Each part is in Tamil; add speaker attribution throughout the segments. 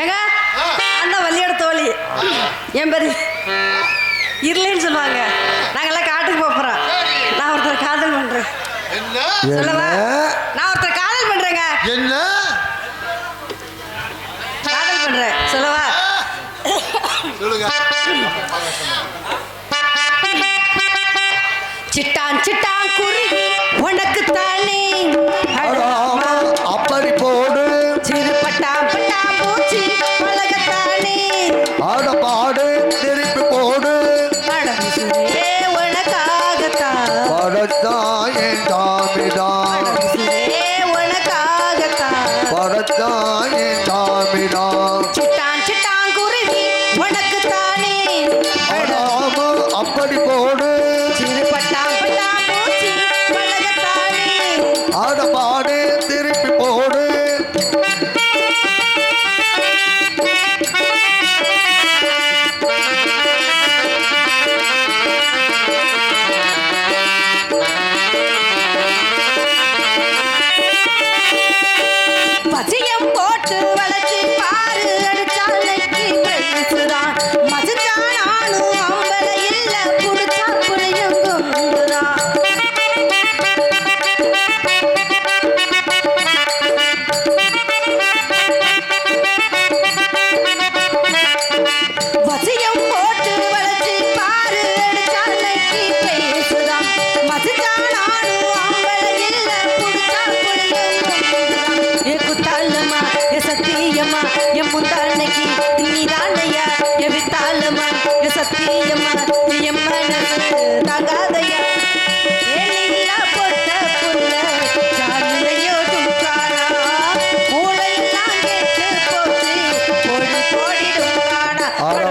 Speaker 1: ஏங்க அண்ணன் வள்ளியோட தோழி. என் பதி இல்லைன்னு சொல்லுவாங்க. நாங்கெல்லாம் காட்டுக்கு போகிறோம் நான் ஒருத்தர் காதல்
Speaker 2: பண்ணுறேன்
Speaker 1: சொல்லவா? நான் ஒருத்தர் காதல் பண்ணுறேங்க
Speaker 2: என்ன?
Speaker 1: காதல் பண்ணுறேன் சொல்லவா? சிட்டான் சிட்டான் குருவி உனக்கு தானே.
Speaker 3: அப்படி போடு.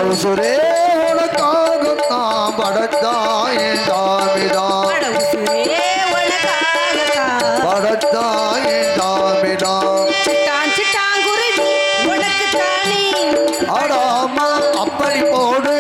Speaker 1: உசுரே உனக்காக
Speaker 3: நான் படத்தாயின் தாமிதான் படத்தாயின் தாமிதான்
Speaker 1: சிட்டாங்குருவி உனக்கு தானே
Speaker 3: அடாமா அப்படி போடு.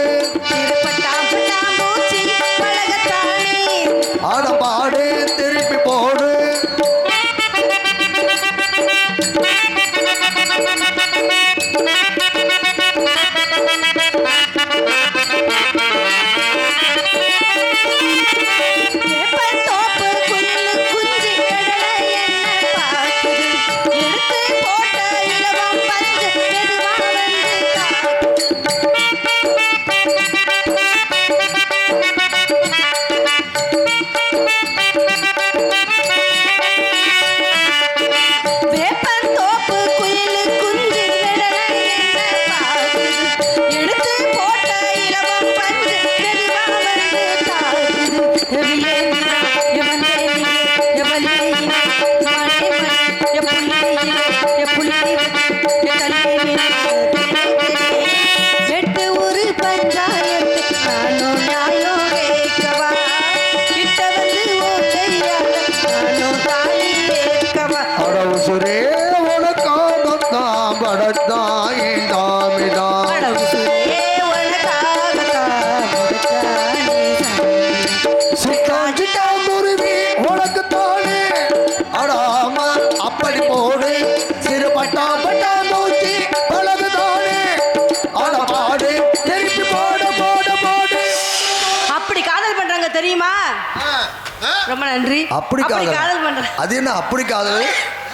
Speaker 1: ரொம்ப நன்றி.
Speaker 3: அப்படி
Speaker 1: காதல்?
Speaker 3: அது என்ன அப்படி காதல்?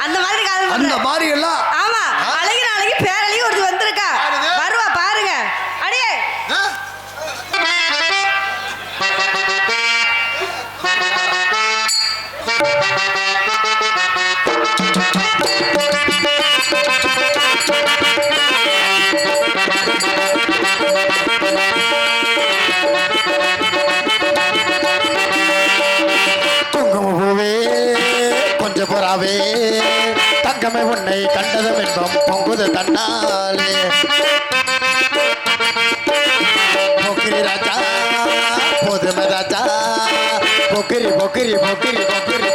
Speaker 1: அந்த மாதிரி காதல்
Speaker 3: அந்த மாதிரி எல்லாம்
Speaker 4: புறாவே தங்கமே உன்னை கண்டதும் இன்பம் பொங்குது தன்னாலே பொக்கிரி ராஜா போதுமை ராஜா பொக்கிரி பொக்கிரி பொக்கிரி பொக்கிரி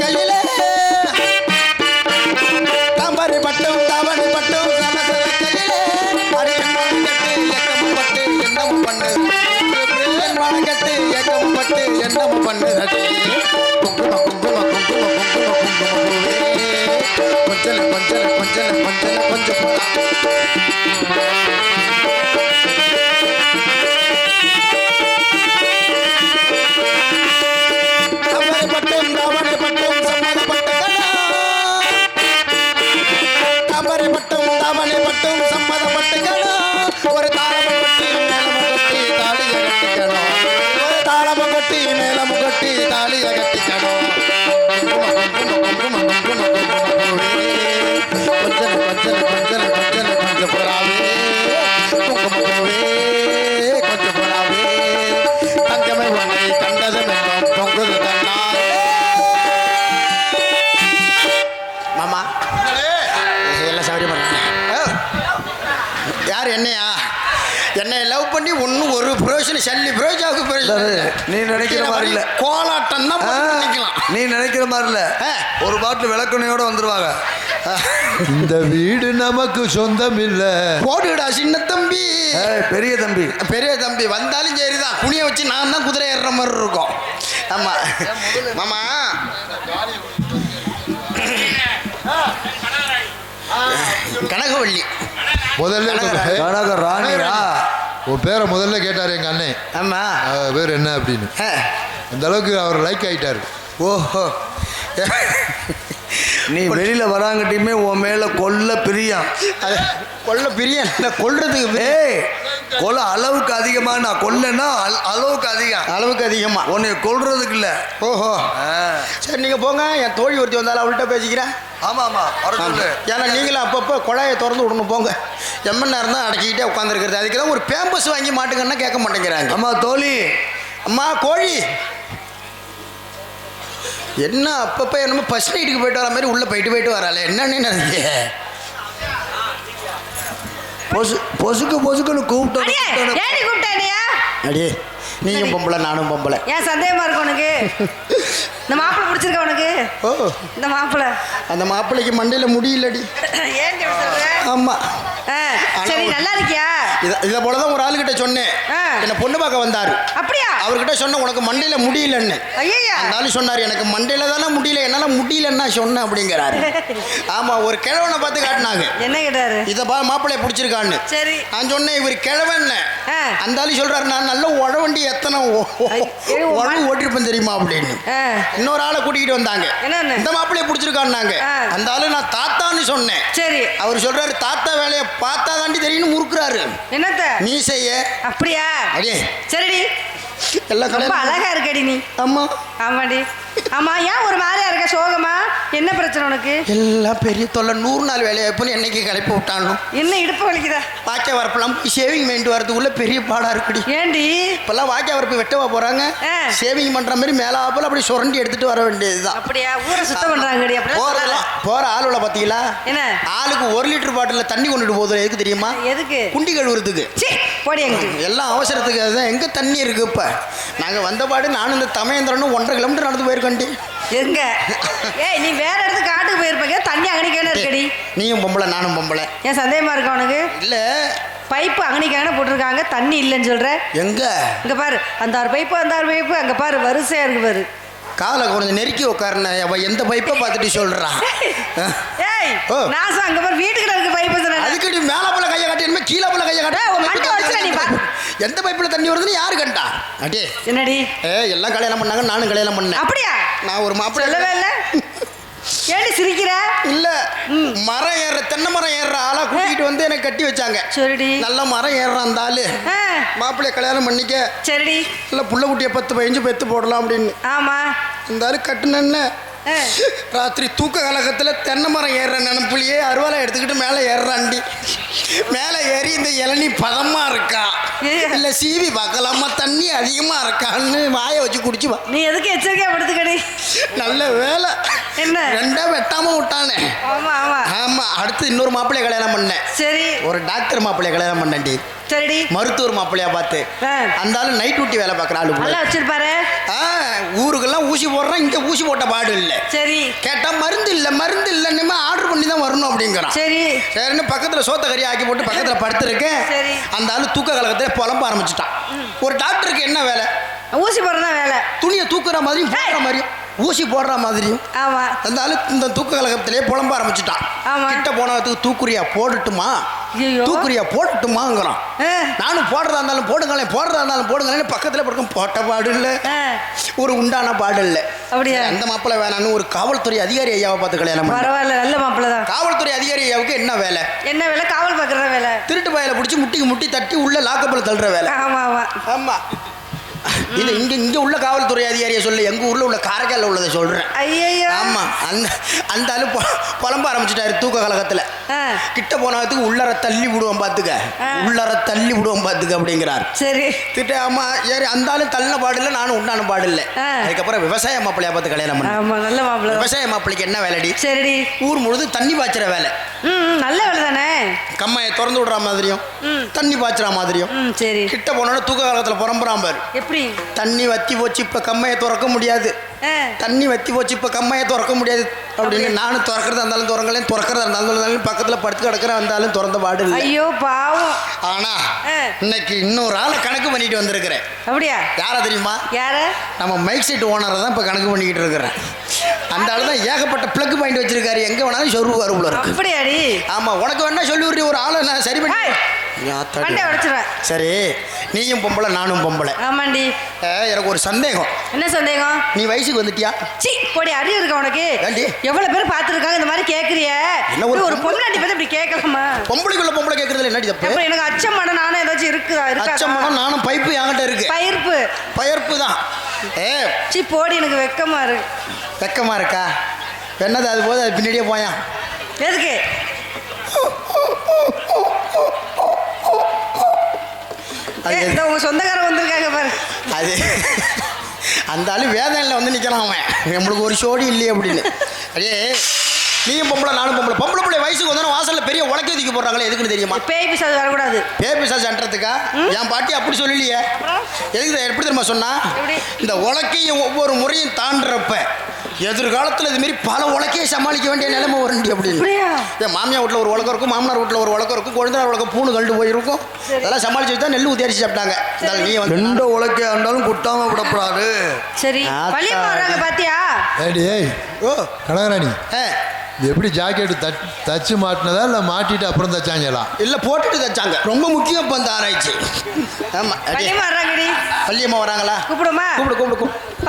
Speaker 4: கையிலே கம்பரி பட்டும் கவனி பட்டும் சல கையிலே அடி என் பட்டு என்னமும் பண்ணு என் மனக்கட்டு பட்டு என்னமும் பண்ணு குங்கும குங்கும குங்கும குங்கும குங்கும கொஞ்சல கொஞ்சல கொஞ்சல கொஞ்சல கொஞ்சம் பிரயோஜனம் சல்லி பிரயோஜாவுக்கு பிரயோஜனம்
Speaker 1: நீ நினைக்கிற மாதிரி இல்ல.
Speaker 4: கோலாட்டம் தான்
Speaker 1: நீ நினைக்கிற மாதிரி இல்ல.
Speaker 4: ஆ.
Speaker 1: ஒரு பாட்டில் விளக்குனையோட வந்துருவாங்க. இந்த வீடு நமக்கு சொந்தம் இல்ல
Speaker 4: போடுடா சின்ன தம்பி.
Speaker 1: பெரிய தம்பி.
Speaker 4: பெரிய தம்பி. வந்தாலும் சரிதான். குனிய வச்சு நான் தான் குதிரை ஏறுற மாதிரி இருக்கும். ஆமா. மாமா. கனகவள்ளி.
Speaker 2: முதல்ல
Speaker 4: கனக
Speaker 1: ராணியா
Speaker 2: உன் பேரை முதல்ல கேட்டார் எங்க அண்ணன்
Speaker 4: ஆமா.
Speaker 2: அவர் பேர் என்ன அப்படின்னு. அந்த அளவுக்கு அவர் லைக் ஆயிட்டாரு.
Speaker 4: ஓஹோ.
Speaker 1: நீ வெளியில வராங்கட்டியுமே உன் மேல கொல்ல பிரியம்.
Speaker 4: அது கொல்ல பிரியன் கொல்றதுக்கு
Speaker 1: ஏய் கொலை அளவுக்கு அதிகமா நான் கொல்லன்னா அளவுக்கு அதிகம்.
Speaker 4: அளவுக்கு அதிகமா.
Speaker 1: உன்னை கொல்றதுக்கு இல்ல.
Speaker 4: ஓஹோ. சரி நீங்க போங்க. என் தோழி ஒருத்தி வந்தாலும் அவள்கிட்ட பேசிக்கிறேன்.
Speaker 1: ஆமா ஆமா. வர சொல்லு.
Speaker 4: ஏன்னா நீங்களும் அப்பப்போ குழாயை திறந்து விடணும். போங்க. எம்மன் நேரம் தான் அடக்கிக்கிட்டே உட்காந்துருக்கிறது அதுக்கு தான் ஒரு பேம்பஸ் வாங்கி மாட்டுங்கன்னா கேட்க மாட்டேங்கிறாங்க.
Speaker 1: அம்மா தோழி.
Speaker 4: அம்மா கோழி. என்ன அப்பப்போ என்னமோ ஃபர்ஸ்ட் நைட்டுக்கு போயிட்டு வர மாதிரி உள்ளே போயிட்டு போயிட்டு வராளே. என்னன்னு நினைக்க
Speaker 1: பொசு பொசுக்கு பொசுக்குன்னு கூப்பிட்டு
Speaker 3: அடியே ஏடி கூப்பிட்ட என்னையா
Speaker 4: அடியே நீயும் பொம்பளை நானும் பொம்பளை.
Speaker 3: ஏன் சந்தேகமா இருக்கு உனக்கு? இந்த மாப்பிள்ளை பிடிச்சிருக்க உனக்கு?
Speaker 4: ஓ.
Speaker 3: இந்த மாப்பிள்ளை.
Speaker 4: அந்த மாப்பிள்ளைக்கு மண்டையில் முடியலடி
Speaker 3: ஏன்
Speaker 4: ஆமாம்
Speaker 3: சரி நல்லா இருக்கியா?
Speaker 4: இதை இதை போல தான் ஒரு ஆளுகிட்ட சொன்னேன். என்னை பொண்ணு பார்க்க வந்தார்.
Speaker 3: அப்படியா?
Speaker 4: அவர்கிட்ட சொன்னேன் உனக்கு மண்டையில் முடியலன்னு. ஆளு சொன்னார் எனக்கு மண்டையில் தானே முடியல என்னால் முடியலன்னா சொன்னேன் அப்படிங்கிறாரு. ஆமாம் ஒரு கிழவனை பார்த்து காட்டினாங்க.
Speaker 3: என்ன கேட்டாரு?
Speaker 4: இதை பா மாப்பிள்ளைய பிடிச்சிருக்கான்னு.
Speaker 3: சரி.
Speaker 4: நான் சொன்னேன் இவர் கிழவன் ஆளு சொல்றாரு நான் நல்ல உழவண்டி எத்தனை உழவு ஓட்டிருப்பேன் தெரியுமா? அப்படின்னு. இன்னொரு ஆளை கூட்டிகிட்டு வந்தாங்க? இந்த மாப்பிள்ளைய பிடிச்சிருக்கான்னாங்க. அந்த ஆளு நான் தாத்தான்னு சொன்னேன்.
Speaker 3: சரி.
Speaker 4: அவர் சொல்றாரு தாத்தா வேலையை பார்த்தா தாண்டி தெரியும்னு முறுக்குறாரு.
Speaker 3: என்னத்த?
Speaker 4: நீ செய்ய
Speaker 3: அப்படியா?
Speaker 4: அடே
Speaker 3: சரிடி.
Speaker 4: எல்லாம்
Speaker 3: ரொம்ப அழகா இருக்கடி நீ.
Speaker 4: ஆமா.
Speaker 3: ஆமாடி. ஆமா ஏன் ஒரு மாதிரியா இருக்க சோகமா? என்ன பிரச்சனை உனக்கு?
Speaker 4: எல்லாம் பெரிய தொல்லை. நூறு நாள் வேலையை எப்போன்னு என்னைக்கு கிளப்பி விட்டானோ?
Speaker 3: என்ன இடுப்பு வலிக்குதா?
Speaker 4: வாக்கிய வரப்பெல்லாம் சேவிங் பண்ணிட்டு வரதுக்குள்ள பெரிய பாடா இருக்குடி.
Speaker 3: ஏண்டி?
Speaker 4: இப்பெல்லாம் வாக்கிய வரப்பு வெட்டவா போறாங்க.
Speaker 3: ஆ.
Speaker 4: சேவிங் பண்ற மாதிரி மேலாப்பில் அப்படி சுரண்டி எடுத்துட்டு வர வேண்டியதுதான்.
Speaker 3: அப்படியா? ஊரை சுத்தம் பண்றாங்கடி சொல்லாத.
Speaker 4: போற ஆளுல பாத்தீங்களா?
Speaker 3: என்ன?
Speaker 4: ஆளுக்கு ஒரு லிட்டர் பாட்டில் தண்ணி கொண்டுட்டு போகுது எதுக்கு தெரியுமா?
Speaker 3: எதுக்கு?
Speaker 4: குண்டி கழுவுறதுக்கு.
Speaker 3: சீ போடி அங்கிட்டு
Speaker 4: எல்லாம் அவசரத்துக்கு அதுதான் எங்க தண்ணி இருக்கு இப்ப? நாங்க வந்த பாடு நானும் இந்த தமையந்திரனும் ஒன்றரை கிலோமீட்டர் நடந்து போயிருக்கண்டி.
Speaker 3: எங்க? ஏய் நீ வேற இடத்துக்கு காட்டுக்கு போயிருப்பீங்க தண்ணி அங்கனிக்கான இருக்கடி?
Speaker 4: நீயும் பொம்பளை நானும் பொம்பளை.
Speaker 3: ஏன் சந்தேகமா இருக்கா உனக்கு?
Speaker 4: இல்ல.
Speaker 3: பைப்பு அங்கனிக்கான போட்டிருக்காங்க. தண்ணி இல்லைன்னு சொல்ற.
Speaker 4: எங்க?
Speaker 3: இங்க பாரு. அந்த ஆறு பைப்பு அந்த ஆறு பைப்பு அங்க பாரு. வரிசையா இருக்கு பாரு.
Speaker 4: காலை கொஞ்சம் நெருக்கி உட்காருன அவ எந்த பைப்பை பார்த்துட்டு சொல்றான்
Speaker 3: ஏய். நாசம். அங்க பாரு வீட்டுக்குள்ள இருக்க பைப்பு
Speaker 4: அதுக்கு மேல போல கையை காட்டி கீழே போல கையை காட்டி
Speaker 3: நீ
Speaker 4: எந்த பைப்பில் தண்ணி வருதுன்னு யாரு கண்டா? அடே.
Speaker 3: என்னடி?
Speaker 4: ஏ எல்லாம் கல்யாணம் பண்ணாங்க நானும் கல்யாணம் பண்ணேன்.
Speaker 3: அப்படியா?
Speaker 4: நான் ஒரு மாப்பிள்ளை.
Speaker 3: சொல்லவே இல்ல. ஏடி சிரிக்கிற?
Speaker 4: இல்ல. மரம் ஏற தென்னை மரம் ஏறுற ஆளா கூட்டிகிட்டு வந்து எனக்கு கட்டி வச்சாங்க.
Speaker 3: சரிடி.
Speaker 4: நல்ல மரம் ஏறுறான் அந்த ஆளு. மாப்பிள்ளைய கல்யாணம் பண்ணிக்க.
Speaker 3: சரிடி.
Speaker 4: இல்ல புள்ள குட்டியை பத்து பதினஞ்சு பெத்து போடலாம் அப்படின்னு.
Speaker 3: ஆமா.
Speaker 4: இந்த ஆளு கட்டுனேன்னு ராத்திரி தூக்க கலக்கத்துல தென்னை மரம் ஏறுற நினப்புலையே அருவாலை எடுத்துக்கிட்டு மேலே ஏறுறாண்டி. மேலே ஏறி இந்த இளநீ பதமா இருக்கா. இல்ல சீவி பார்க்கலாமா? தண்ணி அதிகமா இருக்கான்னு வாயை வச்சு குடிச்சு வா.
Speaker 3: நீ எதுக்கு எச்சரிக்கையா படுத்துக்கடி?
Speaker 4: நல்ல வேலை.
Speaker 3: என்ன?
Speaker 4: ரெண்டா வெட்டாம விட்டானே.
Speaker 3: ஆமா ஆமா.
Speaker 4: ஆமா அடுத்து இன்னொரு மாப்பிள்ளைய கல்யாணம் பண்ணேன்.
Speaker 3: சரி.
Speaker 4: ஒரு டாக்டர் மாப்பிள்ளைய கல்யாணம் பண்ணேன்டி.
Speaker 3: சரிடி.
Speaker 4: மருத்துவர் மாப்பிள்ளையா பார்த்து. அந்த ஆளு நைட் டியூட்டி வேலை பார்க்குற ஆளு.
Speaker 3: நல்லா வச்சிருப்பாரு.
Speaker 4: ஊருக்கெல்லாம் ஊசி போடுறான் இங்க ஊசி போட்ட பாடு இல்லை.
Speaker 3: சரி.
Speaker 4: கேட்டா மருந்து இல்லை மருந்து இல்லைன்னு ஆர்டர் பண்ணி தான் வரணும் அப்படிங்கிறான்.
Speaker 3: சரி.
Speaker 4: சரின்னு பக்கத்துல சோத்த கறி ஆக்கி போட்டு பக்கத்துல படுத்திருக்கேன்.
Speaker 3: சரி.
Speaker 4: அந்த ஆளு தூக்க கலக்கத்துல புலம்ப ஆரம்பிச்சிட்டான். ஒரு டாக்டருக்கு என்ன வேலை?
Speaker 3: ஊசி போடுறதா வேலை.
Speaker 4: துணியை தூக்குற மாதிரியும் போடுற மாதிரியும் ஊசி போடுற மாதிரியும்.
Speaker 3: ஆமா.
Speaker 4: அந்த ஆளு இந்த தூக்க கலக்கத்திலே புலம்ப ஆரம்பிச்சிட்டான். கிட்ட போனதுக்கு தூக்குறியா போடட்டுமா. தூக்குறியா போடட்டுமாங்கிறான்
Speaker 3: ஆ,
Speaker 4: நானும் போடுறதா இருந்தாலும் போடுங்களேன் போடுறதா இருந்தாலும் போடுங்களேன் பக்கத்துல படுக்கும் போட்ட பாடு இல்லை ஒரு உண்டான பாடு இல்லை
Speaker 3: அப்படியா?
Speaker 4: அந்த மாப்பிள்ளை வேணான்னு ஒரு காவல்துறை அதிகாரி ஐயாவை பார்த்து கல்யாணம்.
Speaker 3: பரவாயில்ல நல்ல மாப்பிள்ள தான்.
Speaker 4: காவல்துறை அதிகாரி ஐயாவுக்கு என்ன வேலை?
Speaker 3: என்ன வேலை? காவல் பார்க்குறதா வேலை.
Speaker 4: திருட்டு பயலை பிடிச்சி முட்டிக்கு முட்டி தட்டி உள்ள லாக்கப்பில் தள்ளுற வேலை.
Speaker 3: ஆமா ஆமா.
Speaker 4: ஆமா. இது இங்க இங்க உள்ள காவல்துறை அதிகாரியை சொல்ல. எங்க ஊர்ல உள்ள காரைக்கால்ல உள்ளதை சொல்றேன்.
Speaker 3: ஐயையோ.
Speaker 4: ஆமா அந்த அந்த ஆளு புலம்ப ஆரம்பிச்சிட்டாரு தூக்க கலகத்துல
Speaker 3: ஆ,
Speaker 4: கிட்ட போனதுக்கு உள்ளர தள்ளி விடுவோம் பாத்துக்க. உள்ளர தள்ளி விடுவோம் பாத்துக்க அப்படிங்கிறார்.
Speaker 3: சரி.
Speaker 4: திட்ட ஆமா ஏறி அந்த ஆளு தள்ளின பாடு இல்லை நானும் உண்டான பாடு இல்லை.
Speaker 3: ஆ.
Speaker 4: அதுக்கப்புறம் விவசாய மாப்பிள்ளையா பார்த்து கல்யாணம் பண்ணேன்
Speaker 3: ஆமா நல்ல மாப்பிள்ள.
Speaker 4: விவசாய மாப்பிள்ளைக்கு என்ன வேலைடி?
Speaker 3: சரிடி.
Speaker 4: ஊர் முழுதும் தண்ணி பாய்ச்சுற வேலை.
Speaker 3: நல்ல வேலை தானே?
Speaker 4: கம்மாயை திறந்து விடுற மாதிரியும். தண்ணி பாய்ச்சுற மாதிரியும்.
Speaker 3: சரி.
Speaker 4: கிட்ட போனோட தூக்க காலத்தில் புறம்புறான் பாரு.
Speaker 3: எப்படி?
Speaker 4: தண்ணி வத்தி போச்சு இப்போ கம்மையை திறக்க முடியாது. தண்ணி வத்தி போச்சு இப்போ கம்மையை திறக்க முடியாது. அப்படின்னு நானும் திறக்கிறதா இருந்தாலும் திறங்கலையும் திறக்கிறதா இருந்தாலும் பக்கத்தில் படுத்து கிடக்கிற வந்தாலும் திறந்த பாடு இல்லை.
Speaker 3: ஐயோ பாவம்.
Speaker 4: ஆனா. இன்னைக்கு இன்னொரு ஆளை கணக்கு பண்ணிட்டு வந்திருக்கிறேன்.
Speaker 3: அப்படியா?
Speaker 4: யாரை தெரியுமா?
Speaker 3: யார?
Speaker 4: நம்ம மைக் செட் ஓனரை தான் இப்போ கணக்கு பண்ணிக்கிட்டு இருக்கிறேன். அந்த ஆள் தான் ஏகப்பட்ட ப்ளக் பாயிண்ட் வச்சிருக்காரு. எங்கே வேணாலும் சொருவார் உள்ள இருக்கு.
Speaker 3: அப்படியாடி?
Speaker 4: ஆமா உனக்கு வேணா சொல்லி ஒரு ஆளை நான் சரி பண்ணி.
Speaker 3: மண்டை உடைச்சிருவேன்
Speaker 4: சரி நீயும் பொம்பளை நானும் பொம்பளை.
Speaker 3: ஆமாண்டி.
Speaker 4: எனக்கு ஒரு சந்தேகம்.
Speaker 3: என்ன சந்தேகம்?
Speaker 4: நீ வயசுக்கு வந்துட்டியா?
Speaker 3: சி போடி அறிவு இருக்கா உனக்கு? எவ்வளவு பேர் பார்த்துருக்காங்க இந்த மாதிரி கேக்குறிய?
Speaker 4: என்ன ஒரு
Speaker 3: ஒரு பொண்ணாட்டி பத்தி இப்படி கேட்கலாமா
Speaker 4: பொம்பளைக்குள்ள பொம்பளை கேட்கறதுல என்னடி தப்பு?
Speaker 3: எனக்கு அச்சம் மடம் நானும் ஏதாச்சும் இருக்குதா? இருக்கா
Speaker 4: அச்சமடம் நானும் பைப்பு என்கிட்ட இருக்கு.
Speaker 3: பயிர்ப்பு
Speaker 4: பயர்ப்பு தான். ஏ.
Speaker 3: சி போடி எனக்கு வெக்கமா இருக்கு.
Speaker 4: வெக்கமா இருக்கா? என்னது அது போது அது பின்னாடியே போயான்.
Speaker 3: எதுக்கு?
Speaker 4: அது
Speaker 3: உங்க சொந்தக்காரன் வந்திருக்காங்க பாரு.
Speaker 4: அது அந்த ஆளு வேதனையில் வந்து நிற்கிறான் அவன் நம்மளுக்கு ஒரு சோடி இல்லையே அப்படின்னு. அடே நீயும் பொம்பளை நானும் பொம்பளை. பொம்பளை பிள்ளை வயசுக்கு வந்தோன்னா வாசல்ல பெரிய உலக்க தூக்கி போடுறாங்களே எதுக்குன்னு தெரியுமா?
Speaker 3: பேய் பிசாது வரக்கூடாது.
Speaker 4: பேபி சான்றதுக்கா என் பாட்டி அப்படி சொல்லலையே. எதுக்கு? எப்படி தெரியுமா சொன்னா? இந்த உலக்கையை ஒவ்வொரு முறையும் தாண்டுறப்ப எதிர்காலத்தில் இது மாதிரி பல உலக்கையை சமாளிக்க வேண்டிய நிலைமை வருண்டி அப்படின்னு? என் மாமியார் வீட்டில் ஒரு உலகம் இருக்கும் மாமனார் வீட்டில் ஒரு உலகம் இருக்கும் குழந்தைனார் உலகம் பூணு கண்டு போயிருக்கும். அதெல்லாம் சமாளிச்சு வச்சு தான் நெல் அரிசி சாப்பிட்டாங்க. நீ வந்து
Speaker 1: எந்த உலக்கையா இருந்தாலும் குட்டாம விடப்படாது.
Speaker 3: சரி. பாத்தியா?
Speaker 4: ஓ.
Speaker 2: இது எப்படி ஜாக்கெட் தச் தச்சு மாட்டினதா இல்லை மாட்டிட்டு அப்புறம் தச்சாங்களா?
Speaker 4: இல்லை போட்டுட்டு தச்சாங்க. ரொம்ப முக்கியம் இப்போ அந்த ஆராய்ச்சி. ஆமாம்
Speaker 3: வர்றாங்கடி
Speaker 4: பள்ளியம்மா வராங்களா?
Speaker 3: கூப்பிடுமா?
Speaker 4: கூப்பிடு கூப்பிடு கூப்பிடு.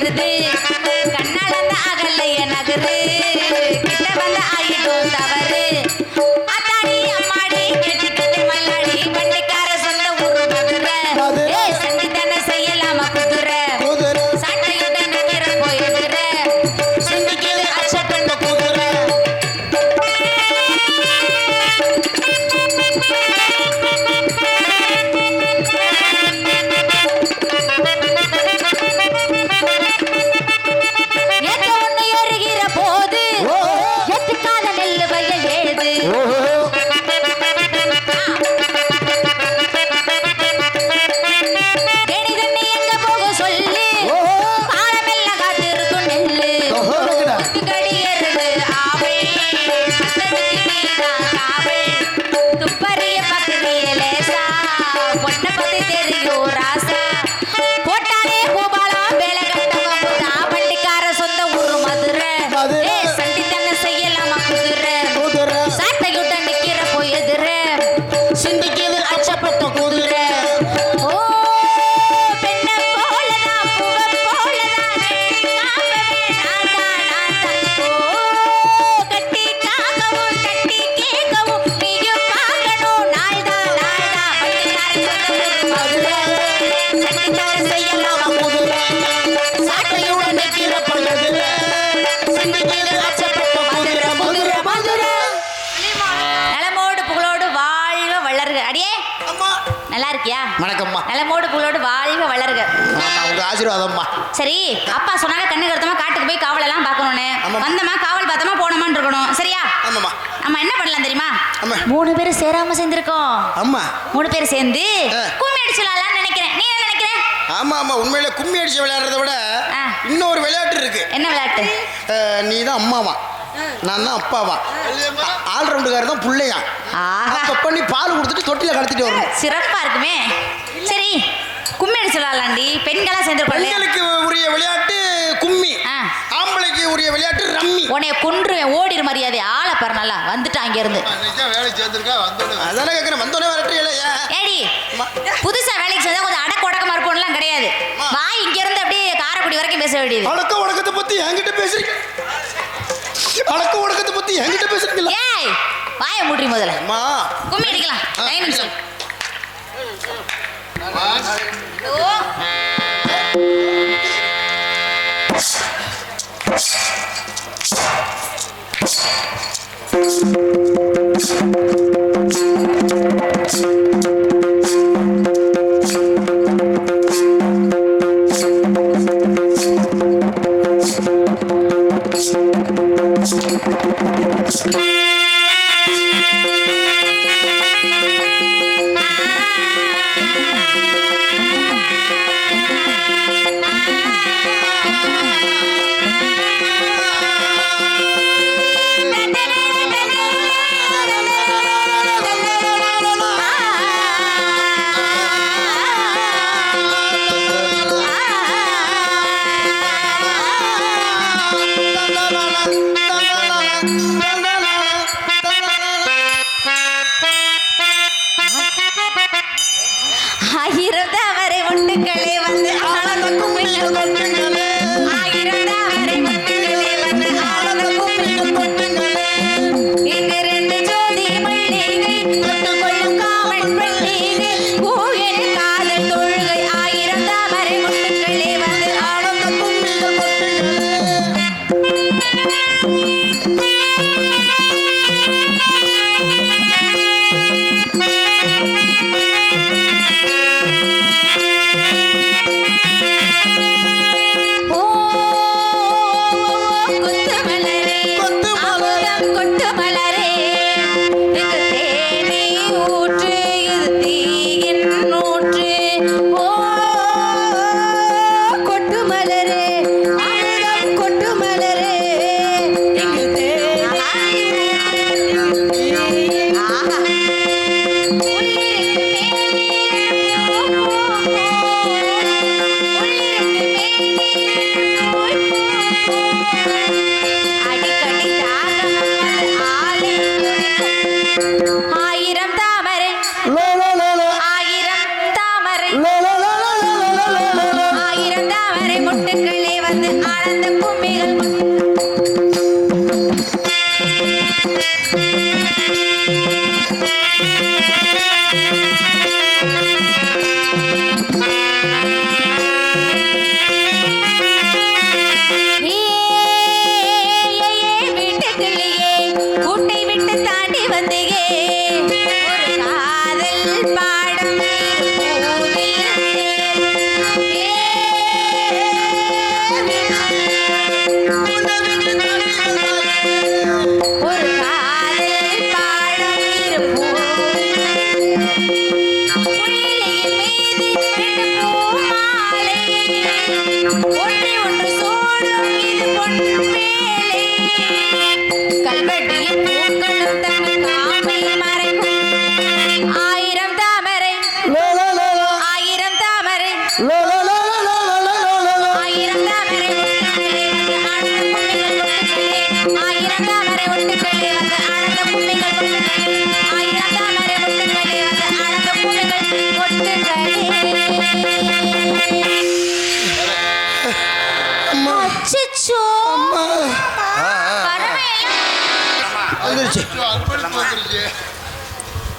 Speaker 5: verde. நலமோடு புகழோடு வாழ்க வளர்க. அடியே
Speaker 4: அம்மா
Speaker 5: நல்லா இருக்கியா
Speaker 4: வணக்கம்மா.
Speaker 5: நலமோடு புகழோடு வாழ்க வளர்க.
Speaker 4: ஆமா உங்க ஆசீர்வாதம்மா.
Speaker 5: சரி அப்பா சொன்னாங்க கண்ணு கருத்தமா காட்டுக்கு போய் காவலெல்லாம் பார்க்கணும்னு.
Speaker 4: ஆமாம்மா.
Speaker 5: வந்தமா காவல் பார்த்தமா போனோமான்னு இருக்கணும். சரியா?
Speaker 4: ஆமாம்மா.
Speaker 5: நம்ம என்ன பண்ணலாம் தெரியுமா?
Speaker 4: ஆமா.
Speaker 5: மூணு பேர் சேராம சேர்ந்திருக்கோம்.
Speaker 4: அம்மா
Speaker 5: மூணு பேர் சேர்ந்து. கும்மி அடிச்சுலாம்னு நினைக்கிறேன். நீ
Speaker 4: ஆமா ஆமா உண்மையில கும்மி அடிச்சு விளையாடுறத விட
Speaker 5: ஆ.
Speaker 4: இன்னொரு விளையாட்டு இருக்கு.
Speaker 5: என்ன விளையாட்டு?
Speaker 4: நீ தான் அம்மாவா? நான் தான் அப்பாவா ஆல்ரவுண்டுக்காரர் தான் பிள்ளையா? அப்பப்ப நீ பால் கொடுத்துட்டு தொட்டில கடத்திட்டு வரணும்.
Speaker 5: சிறப்பா இருக்குமே. சரி கும்மி அடிச்சுலாம்டி பெண்களா சேர்ந்துருக்கோம்
Speaker 4: பெண்களுக்கு உரிய விளையாட்டு கும்மி. ஆம்பளைக்கு உரிய விளையாட்டு ரம்மி.
Speaker 5: உன்னைய கொன்றுவேன் ஓடிரு மரியாதை. ஆளை பாரு நல்லா. வந்துட்டான் அங்க இருந்து
Speaker 2: வேலை சேர்ந்துருக்கா வந்தோடனே.
Speaker 4: அதானே கேட்குறேன் வந்தோடனே வரட்டுல
Speaker 5: ஏடி புதுசா வேலைக்கு சேர்ந்தா கொஞ்சம் அடக்க உடக்கமா இருப்போம்லாம் கிடையாது வாய் இங்க இருந்து அப்படியே காரைக்குடி வரைக்கும் பேச வேண்டியது
Speaker 4: அடக்க உடக்கத்தை பத்தி என்கிட்ட பேசுறீங்க? அடக்க உடக்கத்தை பத்தி என்கிட்ட பேசுறீங்களா
Speaker 5: ஏய் வாயை மூடி முதல்ல.
Speaker 4: அம்மா.
Speaker 5: கும்மி அடிக்கலாம்.
Speaker 4: ஆ,
Speaker 5: டைம் சொல்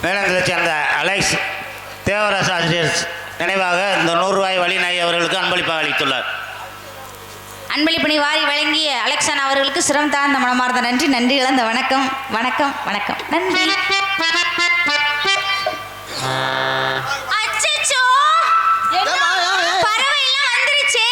Speaker 6: மேலங்களை சேர்ந்த அலெக்ஸ் தேவராச ஆசிரியர் நினைவாக இந்த நூறு ரூபாய் வழிநாய் அவர்களுக்கு அன்பளிப்பாக அளித்துள்ளார்.
Speaker 5: அன்பளிப்பணி வாரி வழங்கிய அலெக்சான் அவர்களுக்கு சிரம் தாழ்ந்த மனமார்ந்த நன்றி நன்றி இழந்த வணக்கம் வணக்கம் வணக்கம் நன்றி. அச்சச்சோ! பறவை எல்லாம் வந்துருச்சே.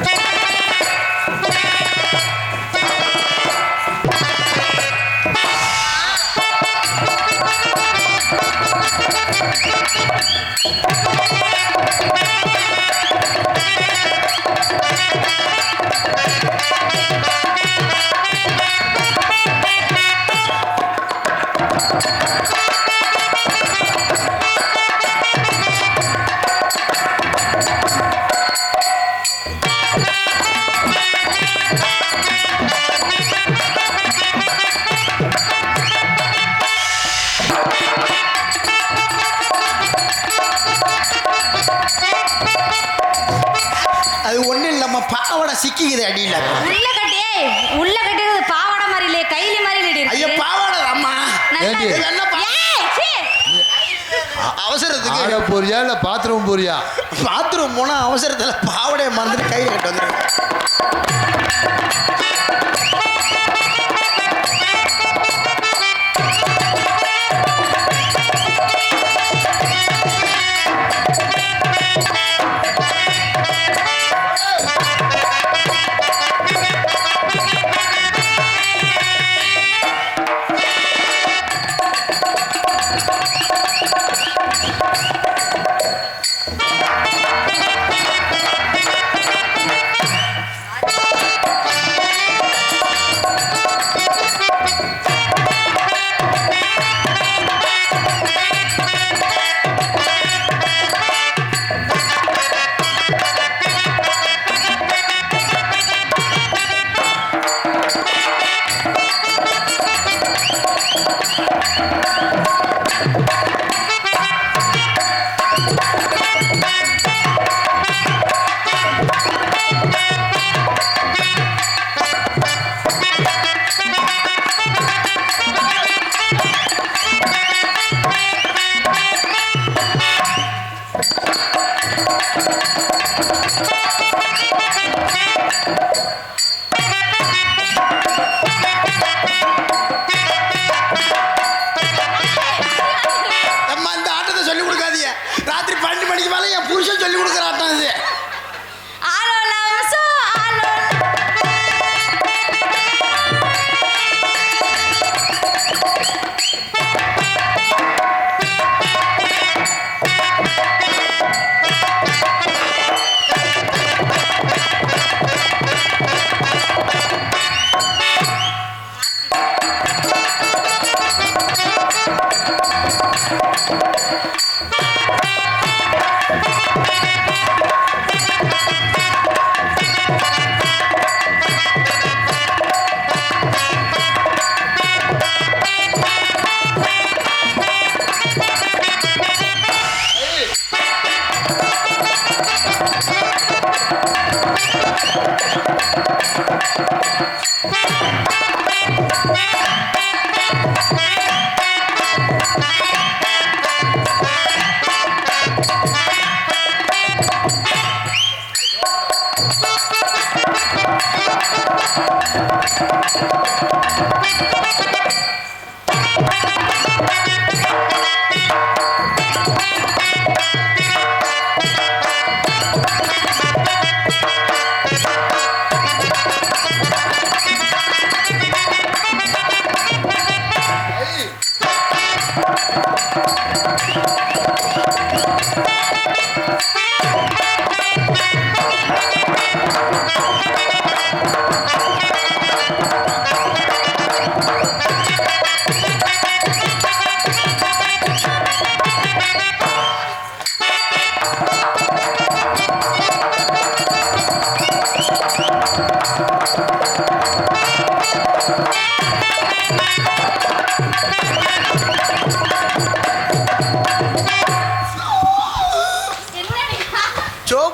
Speaker 4: அது பாவாடை சிக்கிக்குது அடியில
Speaker 5: உள்ள கட்டியே உள்ள கட்டியது பாவாடை மாதிரி இல்லையே கைலி மாதிரி இல்லடி
Speaker 4: ஐயா பாவாடை அம்மா
Speaker 5: நல்லா
Speaker 2: ஏண்டி?
Speaker 5: இருக்கு.
Speaker 4: என்ன பா-
Speaker 5: ஏய், சீ.
Speaker 4: அவசரத்துக்கு
Speaker 2: ஆட போறியா இல்ல பாத்ரூம் போறியா
Speaker 4: பாத்ரூம் போனா அவசரத்துல பாவாடையை மறந்துட்டு கையில கட்டு வந்துருங்க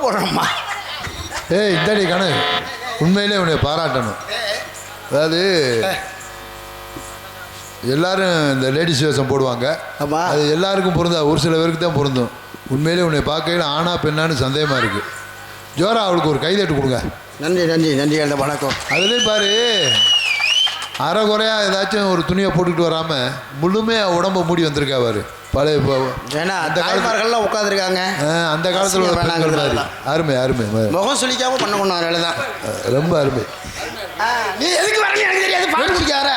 Speaker 4: போடுறோம்மா.
Speaker 2: ஏய் இந்தடி கணு. உண்மையிலே உன்னை பாராட்டணும். அதாவது எல்லாரும் இந்த லேடிஸ் வேஷம் போடுவாங்க.
Speaker 4: ஆமா.
Speaker 2: அது எல்லாருக்கும் பொருந்தா ஒரு சில பேருக்கு தான் பொருந்தும். உண்மையிலே உன்னை பார்க்கையில் ஆனா பெண்ணான்னு சந்தேகமாக இருக்கு. ஜோரா அவளுக்கு ஒரு கைதட்டு கொடுங்க.
Speaker 4: நன்றி நன்றி நன்றி வணக்கம்.
Speaker 2: அதுலேயும் பாரு அரை குறையா ஏதாச்சும் ஒரு துணியை போட்டுக்கிட்டு வராமல் முழுமையாக உடம்ப மூடி வந்திருக்கா பாரு பழைய
Speaker 4: ஏன்னா
Speaker 2: அந்த காலத்து
Speaker 4: தாய்மார்கள்லாம் உட்காந்துருக்காங்க
Speaker 2: அந்த காலத்தில் உள்ள பெண்கள் மாதிரி. அருமை அருமை.
Speaker 4: முகம் சுளிக்காம பண்ண கொண்டாங்க தான்
Speaker 2: ரொம்ப அருமை.
Speaker 4: நீ எதுக்கு வரணும் எனக்கு தெரியாது. பால் குடிக்கார